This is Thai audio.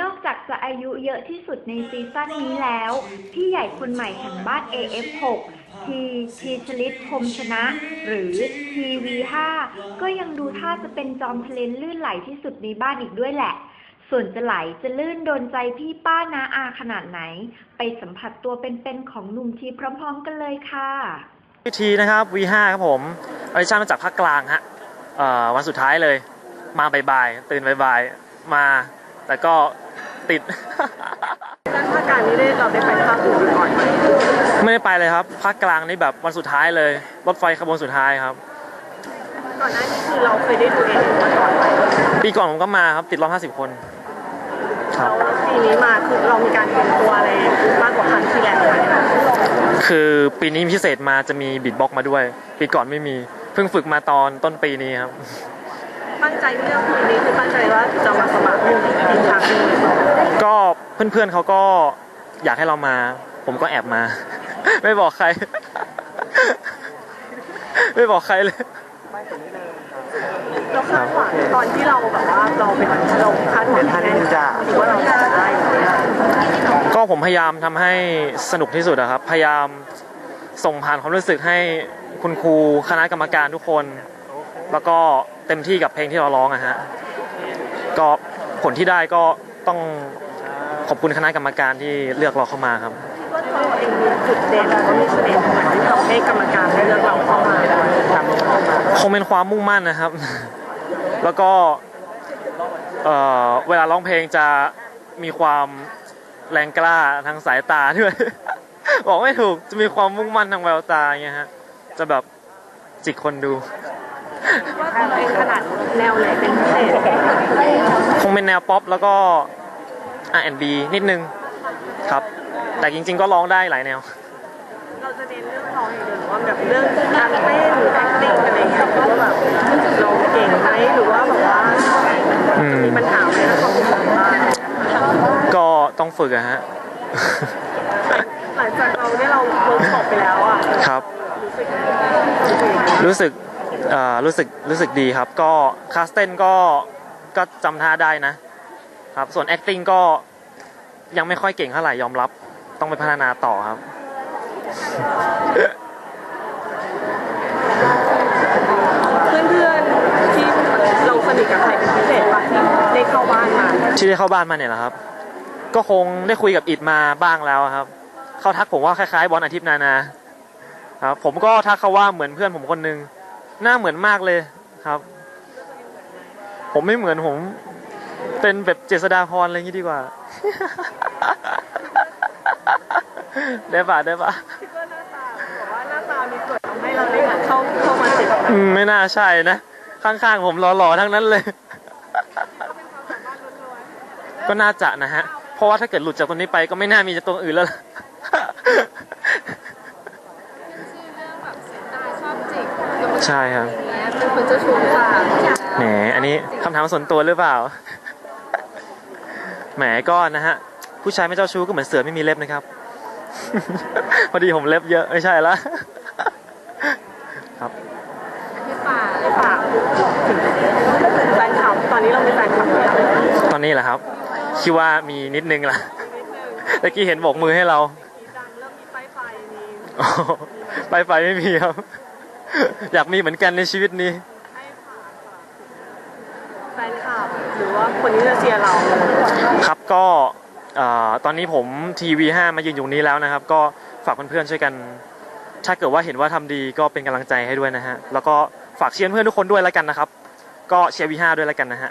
นอกจากจะอายุเยอะที่สุดในซีซั่นนี้แล้ว พี่ใหญ่คนใหม่แห่งบ้าน AF6 ทีทีชลิตพรมชนะ หรือ TV5 ก็ยังดูท่าจะเป็นจอมทเลนลื่นไหลที่สุดในบ้านอีกด้วยแหละ ส่วนจะไหลจะลื่นโดนใจพี่ป้านาอาขนาดไหน ไปสัมผัสตัวเป็นๆของหนุ่มทีพร้อมๆกันเลยค่ะวิธีนะครับ V5 ครับผมออดิชั่นมาจากภาคกลางฮะวันสุดท้ายเลย มาบ่ายๆตื่นบ่ายๆมา แต่ก็ติดด้านภาคกลางนี่ได้เราได้ไปภาคอื่นก่อนไหมไม่ได้ไปเลยครับภาคกลางนี่แบบวันสุดท้ายเลย รถไฟขบวนสุดท้ายครับ ก่อนหน้านี้คือเราเคยได้ดูเองมาก่อนไหมปีก่อนผมก็มาครับ ติดรอบ50 คนครัแล้บวปีนี้มาคือเรามีการเตรียมตัวอะไรมากกว่าครั้งที่แล้วไหมคือปีนี้พิเศษมาจะมีบิดบ็อกมาด้วย ปีก่อนไม่มี เพิ่งฝึกมาตอนต้นปีนี้ครับ ตั้งใจที่เลือกปีนี้คือตั้งใจว่าจะมาสมัครอีกครั้งหนึงก็เพื่อนๆเขาก็อยากให้เรามา ผมก็แอบมา ไม่บอกใคร ไม่บอกใครเลยเราคาดหวังตอนที่เราแบบว่าเราเป็นเราคาดหวังแค่ไหนคิดว่าเราจะได้ไหมก็ผมพยายามทำให้สนุกที่สุดอะครับ พยายามส่งผ่านความรู้สึกให้คุณครูคณะกรรมการทุกคน แล้วก็ เต็มที่กับเพลงที่เราร้องอะฮะก็ผลที่ได้ก็ต้องขอบคุณคณะกรรมการที่เลือกเราเข้ามาครับว่าตัวเราเองมีจุดเด่นหรือว่ามีเสน่ห์ตรงไหนที่ทำให้กรรมการได้เลือกเราเข้ามาคงเป็นความมุ่งมั่นนะครับ แล้วก็เอ่อเวลาร้องเพลงจะมีความแรงกล้าทางสายตาด้วย บอกไม่ถูกจะมีความมุ่งมั่นทางแววตาอย่างเงี้ยฮะจะแบบจิกคนดู ว่าตัวเราเองขนาดแนวไหนเป็นพิเศษคงเป็นแนวป๊อปแล้วก็ R&B นิดนึงครับ แต่จริง ๆ ก็ร้องได้หลายแนว เราจะเน้นเรื่องร้องอย่างเดียวหรือว่าแบบเรื่องการเต้นหรือ acting อะไรอย่างเงี้ยหรือว่าแบบเราเก่งไหมหรือว่าแบบว่าอืมมีปัญหาไหมแล้วก็มีปัญหาก็ต้องฝึกอะฮะหลังจากเราได้เราเวิร์กช็อปไปแล้วอะครับ รู้สึก รู้สึกเอ่อรู้สึกรู้สึกดีครับ ก็คาสเตนก็ก็จำท่าได้นะ ครับ ส่วน acting ก็ยังไม่ค่อยเก่งเท่าไหร่ยอมรับ ต้องไปพัฒนาต่อครับ เพื่อนๆที่เราสนิทกับใครเป็นพิเศษป่ะที่ได้เข้าบ้านมาที่ได้เข้าบ้านมาเนี่ยแหละครับ ก็คงได้คุยกับอิดมาบ้างแล้วครับ เขาทักผมว่าคล้ายๆ บอลอาทิตย์นานา ครับ ผมก็ทักเขาว่าเหมือนเพื่อนผมคนหนึง หน้าเหมือนมากเลยครับ ผมไม่เหมือนผม เป็นแบบเจษดาพรอะไรอย่างนี้ดีกว่า ได้ปะได้ปะคิดว่าหน้าตาบอกว่าหน้าตามีส่วนทำให้เราได้เข้าเข้ามาติดอืมไม่น่าใช่นะ ข้างๆผมหล่อๆทั้งนั้นเลย ก็น่าจะนะฮะ เพราะว่าถ้าเกิดหลุดจากตรงนี้ไปก็ไม่น่ามีจากตรงอื่นแล้วล่ะ ใช่ครับเป็นคนเจ้าชู้หรือเปล่าแหมอันนี้คำถามส่วนตัวหรือเปล่าแหมก็นะฮะ ผู้ชายไม่เจ้าชู้ก็เหมือนเสือไม่มีเล็บนะครับ พอดีผมเล็บเยอะไม่ใช่ละครับที่ป่าเลยป่าถึงแฟนคลับตอนนี้เราเป็นแฟนคลับหรือยังตอนนี้แหละครับคิดว่ามีนิดนึงละตะกี้เห็นโบกมือให้เรามีดังเริ่มมีไฟไฟมีอ๋อไปไปไม่มีครับ อยากมีเหมือนกันในชีวิตนี้ให้ฝากแฟนคลับหรือว่าคนที่จะเชียร์เราครับก็เอ่อตอนนี้ผมทีวีห้ามายืนอยู่นี้แล้วนะครับ ก็ฝากเพื่อนๆช่วยกัน ถ้าเกิดว่าเห็นว่าทำดีก็เป็นกำลังใจให้ด้วยนะฮะ แล้วก็ฝากเชียร์เพื่อนทุกคนด้วยแล้วกันนะครับ ก็เชียร์วีห้าด้วยแล้วกันนะฮะ